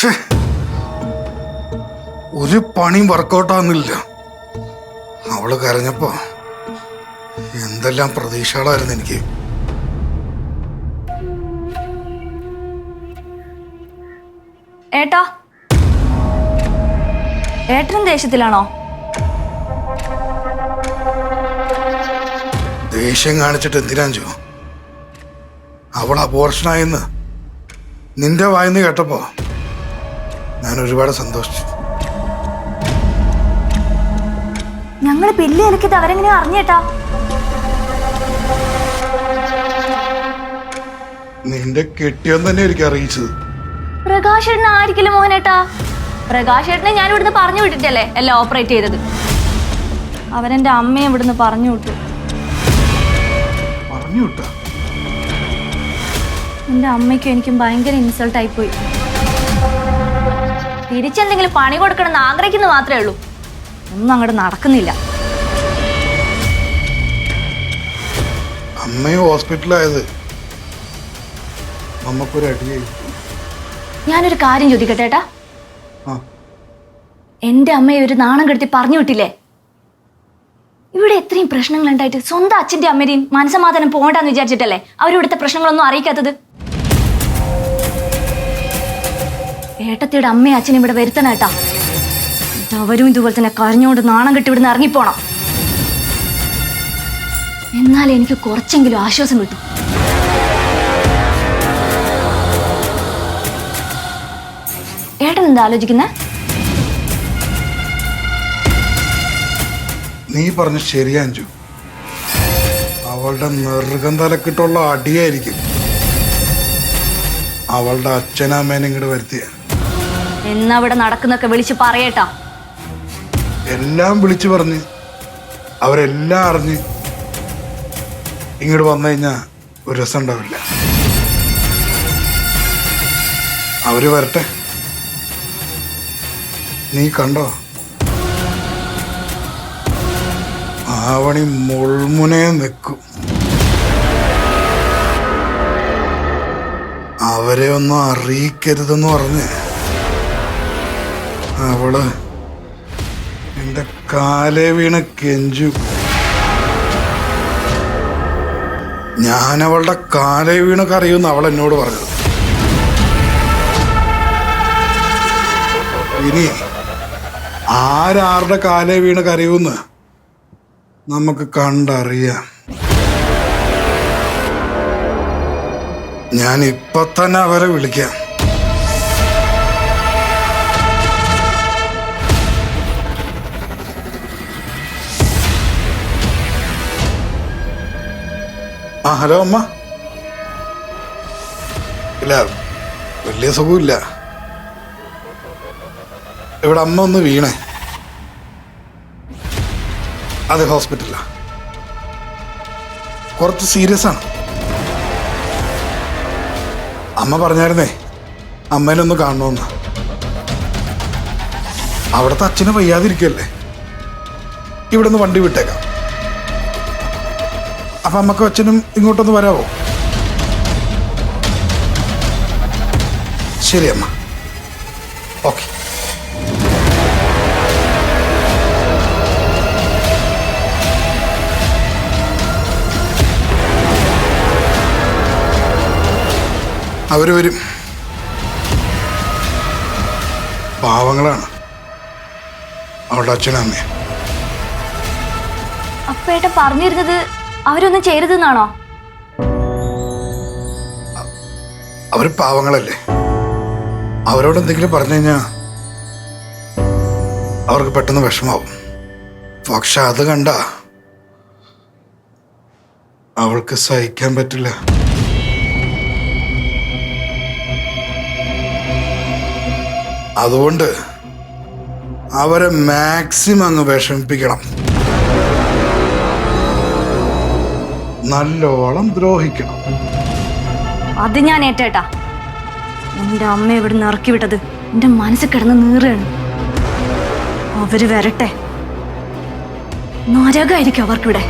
ശ്ശേ. ഒരു പണിയും വർക്കൗട്ടാകുന്നില്ല അവൾ കരഞ്ഞപ്പോ എന്തെല്ലാം പ്രതീക്ഷകളായിരുന്നു എനിക്ക്. ഏട്ടാ ഏട്ടൻ ദേഷ്യത്തിലാണോ? ദേഷ്യം കാണിച്ചിട്ട് എന്തിനാഞ്ചു അവൾ അപോർഷനായെന്ന് നിന്റെ വായന്ന് കേട്ടപ്പോ ഞാൻ ഒരുപാട് സന്തോഷിച്ചു. ഞങ്ങൾ പിന്നെ എനിക്കിത് അവരെങ്ങനെ അറിഞ്ഞേട്ടാ? നിന്റെ കെട്ടിയോൻ തന്നെ എനിക്ക് അറിയിച്ചത്. പ്രകാശേട്ടൻ ആയിരിക്കില്ല മോഹനേട്ടാ? പ്രകാശേട്ടനെ ഞാൻ ഇവിടുന്ന് പറഞ്ഞു വിട്ടിട്ടല്ലേ എല്ലാം ഓപ്പറേറ്റ് ചെയ്തത്? അവനെന്റെ അമ്മയെ ഇവിടുന്ന് പറഞ്ഞു വിട്ടു. പറഞ്ഞു വിട്ടാ? എന്റെ അമ്മയ്ക്കും എനിക്കും ഭയങ്കര ഇൻസൾട്ട് ആയിപ്പോയി തിരിച്ചെന്തെങ്കിലും പണി കൊടുക്കണമെന്ന് ആഗ്രഹിക്കുന്നു മാത്രമേ ഉള്ളൂ. ഒന്നും അങ്ങോട്ട് നടക്കുന്നില്ല. അമ്മയും ഹോസ്പിറ്റലായത്. നമുക്കൊരു അടിയായി ഞാനൊരു കാര്യം ചോദിക്കട്ടെ ഏട്ടാ? ആ. എന്റെ അമ്മയെ ഒരു നാണം കെടുത്തി പറഞ്ഞു വിട്ടില്ലേ? ഇവിടെ എത്രയും പ്രശ്നങ്ങൾ ഉണ്ടായിട്ട് സ്വന്തം അച്ഛന്റെ അമ്മയുടെയും മനസമാധാനം പോകണ്ടെന്ന് വിചാരിച്ചിട്ടല്ലേ അവരിവിടുത്തെ പ്രശ്നങ്ങളൊന്നും അറിയിക്കാത്തത്? ഏട്ടത്തിയുടെ അമ്മയും അച്ഛനും ഇവിടെ വരുത്തണം ഏട്ടാ. എന്നിട്ട് അവരും ഇതുപോലെ തന്നെ കരഞ്ഞുകൊണ്ട് നാണം കെട്ടി ഇവിടുന്ന് ഇറങ്ങിപ്പോണം. എന്നാലേ എനിക്ക് കുറച്ചെങ്കിലും ആശ്വാസം കിട്ടും. ഏട്ടൻ എന്താ ആലോചിക്കുന്നേ? നീ പറഞ്ഞ ശരിയാ അഞ്ചു അവളുടെ നെറുകം തലക്കിട്ടുള്ള അടിയായിരിക്കും. അവളുടെ അച്ഛനമ്മേനെ ഇങ്ങോട്ട് വരുത്തിയ. എന്നാ ഇവിടെ നടക്കുന്നൊക്കെ വിളിച്ച് പറയട്ടാ. എല്ലാം വിളിച്ചു പറഞ്ഞ് അവരെല്ലാം അറിഞ്ഞ് ഇങ്ങോട്ട് വന്നു കഴിഞ്ഞാ ഒരു രസം ഉണ്ടാവില്ല അവർ വരട്ടെ. നീ കണ്ടോ? ആവണി മുൾമുനെ നിൽക്കും. അവരെ ഒന്നും അറിയിക്കരുതെന്ന് പറഞ്ഞ് അവൾ. എന്റെ കാലേ വീണ് കെഞ്ചു. ഞാൻ അവളുടെ കാലേ വീണ് കറിയുമെന്ന് അവൾ എന്നോട് പറഞ്ഞു. ഇനി ആരാരുടെ കാലേ വീണ് കരയുമെന്ന് നമുക്ക് കണ്ടറിയാം. ഞാൻ ഇപ്പൊ തന്നെ അവരെ വിളിക്കാം. ആ ഹലോ അമ്മ. ഇല്ല വലിയ സുഖമില്ല. ഇവിടെ അമ്മ ഒന്ന് വീണേ. അതെ ഹോസ്പിറ്റലാ കുറച്ച് സീരിയസ് ആണ്. അമ്മ പറഞ്ഞായിരുന്നേ അമ്മേനെ ഒന്ന് കാണണമെന്ന് അവിടുത്തെ അച്ഛന് വയ്യാതിരിക്കല്ലേ? ഇവിടുന്ന് വണ്ടി വിട്ടേക്കാം. അപ്പൊ അമ്മക്കും അച്ഛനും ഇങ്ങോട്ടൊന്ന് വരാവോ? ശരി അമ്മ. ഓക്കെ. അവർ വരും. പാവങ്ങളാണ്. അവളുടെ അച്ഛനും അമ്മയും. അപ്പേട്ട പറഞ്ഞിരുന്നത് അവരൊന്നും ചെയ്യരുതെന്നാണോ? അവർ പാവങ്ങളല്ലേ? അവരോട് എന്തെങ്കിലും പറഞ്ഞു കഴിഞ്ഞാൽ അവർക്ക് പെട്ടെന്ന് വിഷമാവും. പക്ഷെ അത് കണ്ട അവൾക്ക് സഹിക്കാൻ പറ്റില്ല. അതുകൊണ്ട് അവരെ മാക്സിമം അങ്ങ് വിഷമിപ്പിക്കണം. നല്ലോളം ദ്രോഹിക്കണം. അത് ഞാൻ ഏറ്റേട്ടാ. എന്റെ അമ്മ ഇവിടുന്ന് ഇറക്കി വിട്ടത് എന്റെ മനസ്സ് കിടന്ന് നീറുകയാണ്. അവർ വരട്ടെ. നരകായിരിക്കും അവർക്കിവിടെ.